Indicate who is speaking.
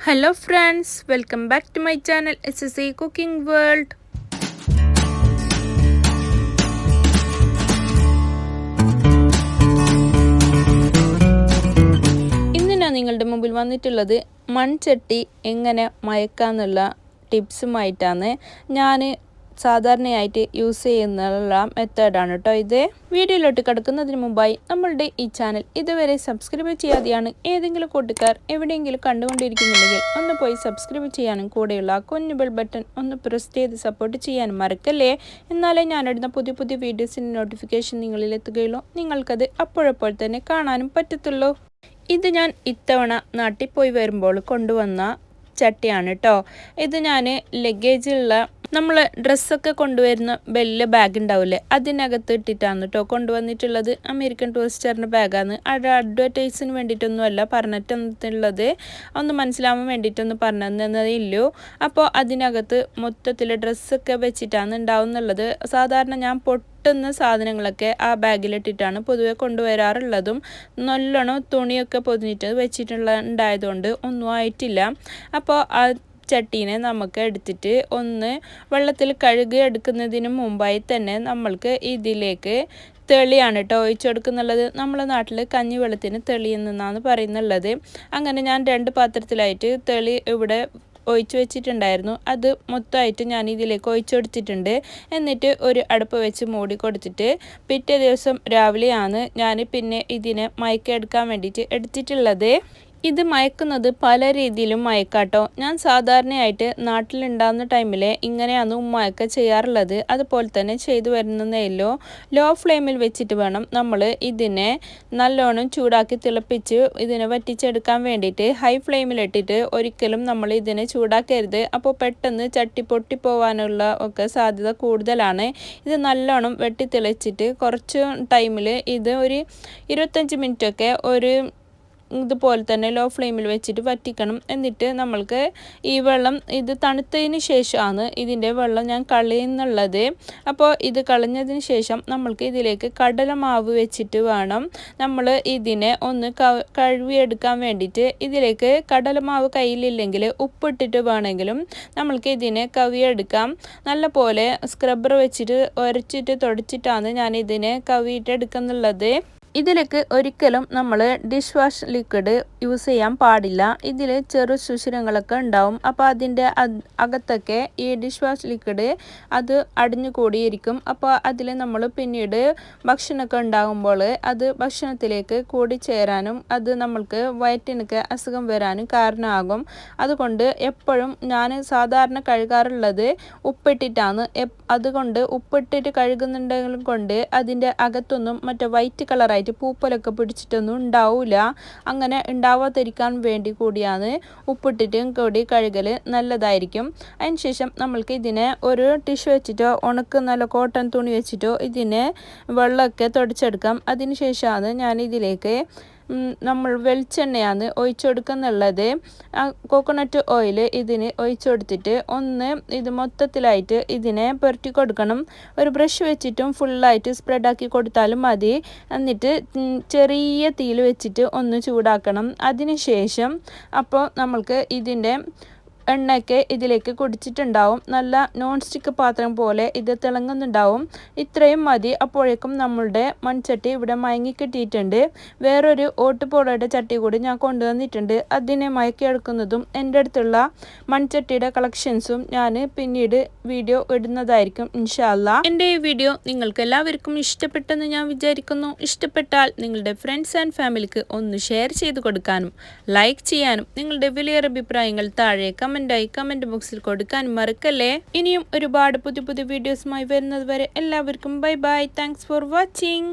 Speaker 1: Hello friends welcome back to my channel S S A cooking world ഇന്ന് ഞാൻ നിങ്ങളുടെ മുമ്പിൽ വന്നിട്ടുള്ളത് മൺചട്ടി എങ്ങനെ മയക്കാന്നുള്ള ടിപ്സുമായിട്ടാണ്. ഞാൻ സാധാരണയായിട്ട് യൂസ് ചെയ്യുന്നുള്ള മെത്തേഡാണ് കേട്ടോ ഇത്. വീഡിയോയിലോട്ട് കിടക്കുന്നതിന് മുമ്പായി നമ്മളുടെ ഈ ചാനൽ ഇതുവരെ സബ്സ്ക്രൈബ് ചെയ്യാതെയാണ് ഏതെങ്കിലും കൂട്ടുകാർ എവിടെയെങ്കിലും കണ്ടുകൊണ്ടിരിക്കുന്നുണ്ടെങ്കിൽ ഒന്ന് പോയി സബ്സ്ക്രൈബ് ചെയ്യാനും കൂടെയുള്ള ആ കുഞ്ഞു ബെൽ ബട്ടൺ ഒന്ന് പ്രസ് ചെയ്ത് സപ്പോർട്ട് ചെയ്യാനും മറക്കല്ലേ? എന്നാലേ ഞാനിടുന്ന പുതിയ പുതിയ വീഡിയോസിന്റെ നോട്ടിഫിക്കേഷൻ നിങ്ങളിൽ എത്തുകയുള്ളൂ. നിങ്ങൾക്കത് അപ്പോഴപ്പോൾ തന്നെ കാണാനും പറ്റത്തുള്ളൂ. ഇത് ഞാൻ ഇത്തവണ നാട്ടിൽ പോയി വരുമ്പോൾ കൊണ്ടുവന്ന ചട്ടിയാണ് കേട്ടോ ഇത് ഞാൻ ലഗേജുള്ള നമ്മൾ ഡ്രസ്സൊക്കെ കൊണ്ടുവരുന്ന വലിയ ബാഗ് ഉണ്ടാവില്ലേ അതിനകത്ത് ഇട്ടിട്ടാണ് കേട്ടോ കൊണ്ടുവന്നിട്ടുള്ളത്. അമേരിക്കൻ ടൂറിസ്റ്ററിന്റെ ബാഗാണ് അത് അഡ്വർടൈസിന് വേണ്ടിയിട്ടൊന്നുമല്ല പറഞ്ഞിട്ടുള്ളത് ഒന്ന് മനസ്സിലാവാൻ വേണ്ടിയിട്ടൊന്ന് പറഞ്ഞു തന്നതേ ഇല്ലൂ അപ്പോൾ അതിനകത്ത് മൊത്തത്തിൽ ഡ്രസ്സൊക്കെ വെച്ചിട്ടാണ് ഉണ്ടാവുന്നുള്ളത്. സാധാരണ ഞാൻ പൊട്ടുന്ന സാധനങ്ങളൊക്കെ ആ ബാഗിലിട്ടിട്ടാണ് പൊതുവെ കൊണ്ടുവരാറുള്ളതും. നല്ലോണം തുണിയൊക്കെ പൊതിഞ്ഞിട്ട് വെച്ചിട്ടുള്ള ഉണ്ടായതുകൊണ്ട് ഒന്നും ആയിട്ടില്ല. അപ്പോൾ ചട്ടീനെ നമുക്ക് എടുത്തിട്ട് ഒന്ന് വെള്ളത്തിൽ കഴുകി എടുക്കുന്നതിന് മുമ്പായി തന്നെ നമ്മൾക്ക് ഇതിലേക്ക് തെളിയാണ് കേട്ടോ ഒഴിച്ചു കൊടുക്കുന്നുള്ളത്. നമ്മളെ നാട്ടിൽ കഞ്ഞി വെള്ളത്തിന് തെളി എന്നാണ് പറയുന്നുള്ളത്. അങ്ങനെ ഞാൻ രണ്ട് പാത്രത്തിലായിട്ട് തെളി ഇവിടെ ഒഴിച്ചു വെച്ചിട്ടുണ്ടായിരുന്നു. അത് മൊത്തമായിട്ട് ഞാൻ ഇതിലേക്ക് ഒഴിച്ചു കൊടുത്തിട്ടുണ്ട്. എന്നിട്ട് ഒരു അടുപ്പ് വെച്ച് മൂടി കൊടുത്തിട്ട് പിറ്റേ ദിവസം രാവിലെയാണ് ഞാൻ പിന്നെ ഇതിനെ മയക്കെടുക്കാൻ വേണ്ടിയിട്ട് എടുത്തിട്ടുള്ളത്. ഇത് മയക്കുന്നത് പല രീതിയിലും മയക്കാട്ടോ. ഞാൻ സാധാരണയായിട്ട് നാട്ടിലുണ്ടാകുന്ന ടൈമിൽ ഇങ്ങനെയാണ് ഉമ്മയൊക്കെ ചെയ്യാറുള്ളത്. അതുപോലെ തന്നെ ചെയ്തു വരുന്നതേല്ലോ ലോ ഫ്ലെയിമിൽ വെച്ചിട്ട് വേണം നമ്മൾ ഇതിനെ നല്ലോണം ചൂടാക്കി തിളപ്പിച്ച് ഇതിനെ വറ്റിച്ചെടുക്കാൻ വേണ്ടിയിട്ട് ഹൈ ഫ്ലെയിമിലിട്ടിട്ട് ഒരിക്കലും നമ്മൾ ഇതിനെ ചൂടാക്കരുത്. അപ്പോൾ പെട്ടെന്ന് ചട്ടി പൊട്ടിപ്പോവാനുള്ള ഒക്കെ സാധ്യത കൂടുതലാണ്. ഇത് നല്ലോണം വെട്ടി തിളച്ചിട്ട് കുറച്ച് ടൈമിൽ ഇത് ഒരു ഇരുപത്തഞ്ച് മിനിറ്റൊക്കെ ഒരു ഇതുപോലെ തന്നെ ലോ ഫ്ലെയിമിൽ വെച്ചിട്ട് വറ്റിക്കണം. എന്നിട്ട് നമ്മൾക്ക് ഈ വെള്ളം ഇത് തണുത്തതിന് ശേഷമാണ് ഇതിന്റെ വെള്ളം ഞാൻ കളയുന്നുള്ളത്. അപ്പോൾ ഇത് കളഞ്ഞതിന് ശേഷം നമ്മൾക്ക് ഇതിലേക്ക് കടലമാവ് വെച്ചിട്ട് വേണം. നമ്മൾ ഇതിനെ ഒന്ന് കഴുകിയെടുക്കാൻ വേണ്ടിയിട്ട് ഇതിലേക്ക് കടലമാവ് കയ്യിലില്ലെങ്കിൽ ഉപ്പിട്ടിട്ട് വേണമെങ്കിലും നമ്മൾക്ക് ഇതിനെ കവിയെടുക്കാം. നല്ല പോലെ സ്ക്രബ്ബർ വെച്ചിട്ട് ഉരച്ചിട്ട് തുടച്ചിട്ടാണ് ഞാൻ ഇതിനെ കവിയിട്ട് എടുക്കുന്നുള്ളത് ഇതിലേക്ക് ഒരിക്കലും നമ്മൾ ഡിഷ് വാഷ് ലിക്വിഡ് യൂസ് ചെയ്യാൻ പാടില്ല. ഇതിൽ ചെറു സുഷിരങ്ങളൊക്കെ ഉണ്ടാവും. അപ്പോൾ അതിന്റെ അകത്തൊക്കെ ഈ ഡിഷ് വാഷ് ലിക്വിഡ് അത് അടിഞ്ഞു കൂടിയിരിക്കും. അപ്പോൾ അതിൽ നമ്മൾ പിന്നീട് ഭക്ഷണമൊക്കെ ഉണ്ടാകുമ്പോൾ അത് ഭക്ഷണത്തിലേക്ക് കൂടിച്ചേരാനും അത് നമ്മൾക്ക് വയറ്റിനൊക്കെ അസുഖം വരാനും കാരണമാകും. അതുകൊണ്ട് എപ്പോഴും ഞാൻ സാധാരണ കഴുകാറുള്ളത് ഉപ്പിട്ടിട്ടാണ്. അതുകൊണ്ട് ഉപ്പിട്ടിട്ട് കഴുകുന്നുണ്ടെങ്കിലും കൊണ്ട് അതിന്റെ അകത്തൊന്നും മറ്റേ വൈറ്റ് കളറായി ആയിട്ട് പൂപ്പലൊക്കെ പിടിച്ചിട്ടൊന്നും ഉണ്ടാവില്ല അങ്ങനെ ഉണ്ടാവാതിരിക്കാൻ വേണ്ടി കൂടിയാണ് ഉപ്പിട്ടിട്ടും കൂടി കഴുകൽ നല്ലതായിരിക്കും. അതിനുശേഷം നമ്മൾക്ക് ഇതിനെ ഒരു ടിഷ്യൂ വെച്ചിട്ടോ ഉണക്ക് നല്ല കോട്ടൺ തുണി വെച്ചിട്ടോ ഇതിനെ വെള്ളമൊക്കെ തുടച്ചെടുക്കാം. അതിനുശേഷമാണ് ഞാൻ ഇതിലേക്ക് നമ്മൾ വെളിച്ചെണ്ണയാണ് ഒഴിച്ചു ആ കോക്കോനട്ട് ഓയിൽ ഇതിന് ഒഴിച്ചെടുത്തിട്ട് ഒന്ന് ഇത് മൊത്തത്തിലായിട്ട് ഇതിനെ പുരട്ടി കൊടുക്കണം. ഒരു ബ്രഷ് വെച്ചിട്ടും ഫുള്ളായിട്ട് സ്പ്രെഡാക്കി കൊടുത്താലും മതി. എന്നിട്ട് ചെറിയ തീയിൽ വെച്ചിട്ട് ഒന്ന് ചൂടാക്കണം. അതിന് ശേഷം അപ്പോൾ നമ്മൾക്ക് ഇതിന്റെ എണ്ണയൊക്കെ ഇതിലേക്ക് കുടിച്ചിട്ടുണ്ടാവും. നല്ല നോൺ സ്റ്റിക്ക് പാത്രം പോലെ ഇത് തിളങ്ങുന്നുണ്ടാവും. ഇത്രയും മതി. അപ്പോഴേക്കും നമ്മളുടെ മൺചട്ടി ഇവിടെ മയങ്ങി കിട്ടിയിട്ടുണ്ട്. വേറൊരു ഓട്ടുപോളയുടെ ചട്ടി കൂടി ഞാൻ കൊണ്ടുവന്നിട്ടുണ്ട്. അതിനെ മയക്കിയെടുക്കുന്നതും എന്റെ അടുത്തുള്ള മൺചട്ടിയുടെ കളക്ഷൻസും ഞാൻ പിന്നീട് വീഡിയോ ഇടുന്നതായിരിക്കും ഇൻഷാല്ല എന്റെ ഈ വീഡിയോ നിങ്ങൾക്ക് എല്ലാവർക്കും ഇഷ്ടപ്പെട്ടെന്ന് ഞാൻ വിചാരിക്കുന്നു. ഇഷ്ടപ്പെട്ടാൽ നിങ്ങളുടെ ഫ്രണ്ട്സ് ആൻഡ് ഫാമിലിക്ക് ഒന്ന് ഷെയർ ചെയ്ത് കൊടുക്കാനും ലൈക്ക് ചെയ്യാനും നിങ്ങളുടെ വലിയ അഭിപ്രായങ്ങൾ താഴെ കമന്റ് കമന്റായി കമന്റ് ബോക്സിൽ കൊടുക്കാൻ മറക്കല്ലേ? ഇനിയും ഒരുപാട് പുതിയ പുതിയ വീഡിയോസുമായി വരുന്നത് വരെ എല്ലാവർക്കും bye bye thanks for watching